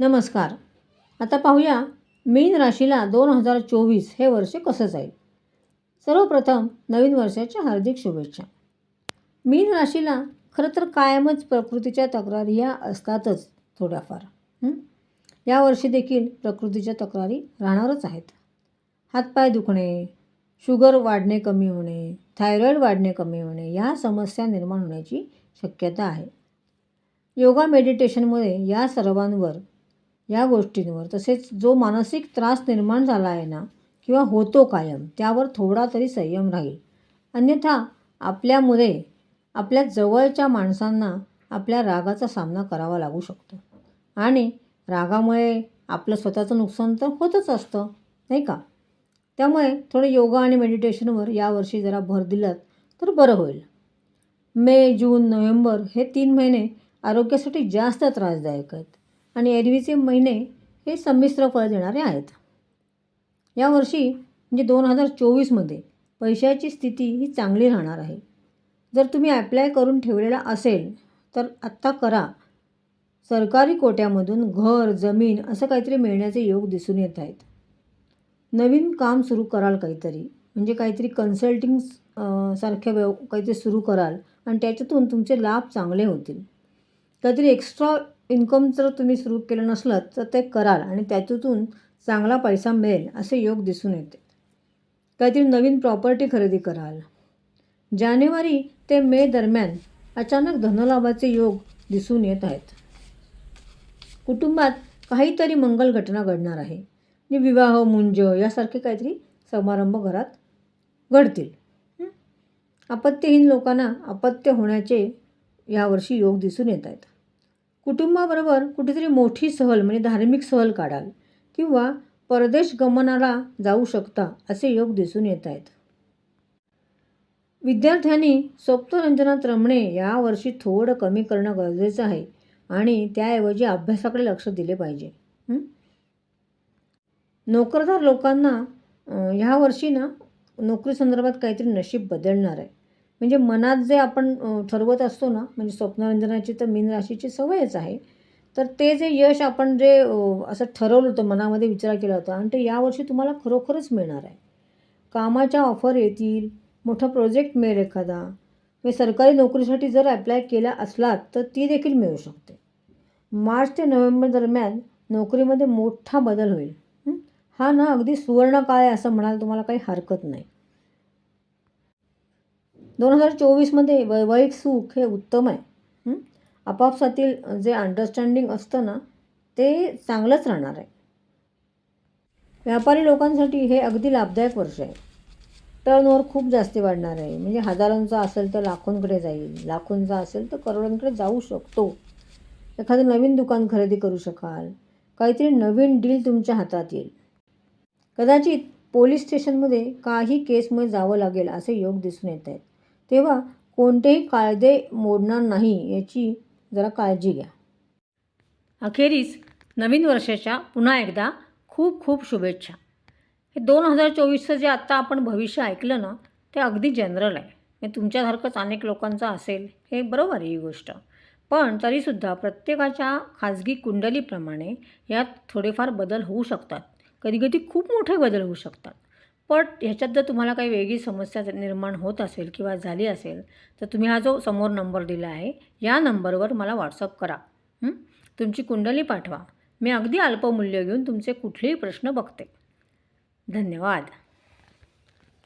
नमस्कार. आता पाहूया मीन राशीला दोन हजार चोवीस हे वर्ष कसं जाईल? सर्वप्रथम नवीन वर्षाच्या हार्दिक शुभेच्छा. मीन राशीला खरं तर कायमच प्रकृतीच्या तक्रारी ह्या असतातच थोड्याफार. यावर्षी देखील प्रकृतीच्या तक्रारी राहणारच आहेत. हातपाय दुखणे शुगर वाढणे कमी होणे थायरॉईड वाढणे कमी होणे या समस्या निर्माण होण्याची शक्यता आहे. योगा मेडिटेशनमुळे या सर्वांवर या गोष्टींवर. तसेच जो मानसिक त्रास निर्माण झाला आहे ना किंवा होतो कायम त्यावर थोडा तरी संयम राहील. अन्यथा आपल्यामुळे आपल्या जवळच्या माणसांना आपल्या रागाचा सामना करावा लागू शकतो. आणि रागामुळे आपलं स्वतःचं नुकसान तर होतच असतं नाही का? त्यामुळे थोडं योगा आणि मेडिटेशनवर यावर्षी जरा भर दिलात तर बरं होईल. मे जून नोव्हेंबर हे तीन महिने आरोग्यासाठी जास्त त्रासदायक आहेत. आणि एरवीचे महिने हे संमिश्र फळ देणारे आहेत. यावर्षी म्हणजे दोन हजार चोवीसमध्ये पैशाची स्थिती ही चांगली राहणार आहे. जर तुम्ही ॲप्लाय करून ठेवलेला असेल तर आत्ता करा. सरकारी कोट्यामधून घर जमीन असं काहीतरी मिळण्याचे योग दिसून येत आहेत. नवीन काम सुरू कराल काहीतरी म्हणजे काहीतरी कन्सल्टिंग सारख्या व्यव काहीतरी सुरू कराल आणि त्याच्यातून तुमचे लाभ चांगले होतील. काहीतरी एक्स्ट्रा इन्कम जर तुम्ही सुरू केलं नसलं तर ते कराल आणि त्याच्यातून चांगला पैसा मिळेल असे योग दिसून येते. काहीतरी नवीन प्रॉपर्टी खरेदी कराल. जानेवारी ते मे दरम्यान अचानक धनलाभाचे योग दिसून येत आहेत. कुटुंबात काहीतरी मंगल घटना घडणार आहे. म्हणजे विवाह मुंज यासारखे काहीतरी समारंभ घरात घडतील. आपत्यहीन लोकांना अपत्य होण्याचे यावर्षी योग दिसून येत आहेत. कुटुंबाबरोबर कुठेतरी मोठी सहल म्हणजे धार्मिक सहल काढाल किंवा परदेश गमनाला जाऊ शकता असे योग दिसून येत आहेत. विद्यार्थ्यांनी स्वप्नरंजनात रमणे यावर्षी थोडं कमी करणं गरजेचं आहे आणि त्याऐवजी अभ्यासाकडे लक्ष दिले पाहिजे. नोकरदार लोकांना ह्यावर्षी ह्या वर्षी ना नोकरी संदर्भात काहीतरी नशीब बदलणार आहे. म्हणजे मनात जे आपण ठरवत असतो ना म्हणजे स्वप्नरंजनाची तर मीन राशीची सवयच आहे तर ते जे यश आपण जे असं ठरवलं होतं मनामध्ये विचार केला होता आणि ते यावर्षी तुम्हाला खरोखरच मिळणार आहे. कामाच्या ऑफर येतील मोठा प्रोजेक्ट मिळेल एखादा म्हणजे सरकारी नोकरीसाठी जर अप्लाय केला असलात तर ती देखील मिळू शकते. मार्च ते नोव्हेंबर दरम्यान नोकरीमध्ये मोठा बदल होईल. हा ना अगदी सुवर्ण काळ आहे असं म्हणायला तुम्हाला काही हरकत नाही. दोन हजार चोवीसमध्ये वैवाहिक सुख हे उत्तम आहे. आपापसातील जे अंडरस्टँडिंग असतं ना ते चांगलंच राहणार आहे. व्यापारी लोकांसाठी हे अगदी लाभदायक वर्ष आहे. टर्नओव्हर खूप जास्त वाढणार आहे. म्हणजे हजारांचा असेल तर लाखोंकडे जाईल. लाखोंचा असेल तर करोडांकडे जाऊ शकतो. एखादं नवीन दुकान खरेदी करू शकाल. काहीतरी नवीन डील तुमच्या हातात येईल. कदाचित पोलीस स्टेशनमध्ये काही केसमध्ये जावं लागेल असे योग दिसून येत आहेत. तेव्हा कोणतेही कायदे मोडणार नाही याची जरा काळजी घ्या. अखेरीस नवीन वर्षाच्या पुन्हा एकदा खूप खूप शुभेच्छा. हे दोन हजार चोवीसचं जे आत्ता आपण भविष्य ऐकलं ना ते अगदी जनरल आहे. हे तुमच्यासारखंच अनेक लोकांचं असेल हे बरोबर आहे ही गोष्ट. पण तरीसुद्धा प्रत्येकाच्या खाजगी कुंडलीप्रमाणे यात थोडेफार बदल होऊ शकतात. कधीकधी खूप मोठे बदल होऊ शकतात. पण ह्याच्यात जर तुम्हाला काही वेगळी समस्या निर्माण होत असेल किंवा झाली असेल तर तुम्ही हा जो समोर नंबर दिला आहे या नंबरवर मला व्हॉट्सअप करा. तुमची कुंडली पाठवा. मी अगदी अल्पमूल्य घेऊन तुमचे कुठलेही प्रश्न बघते. धन्यवाद.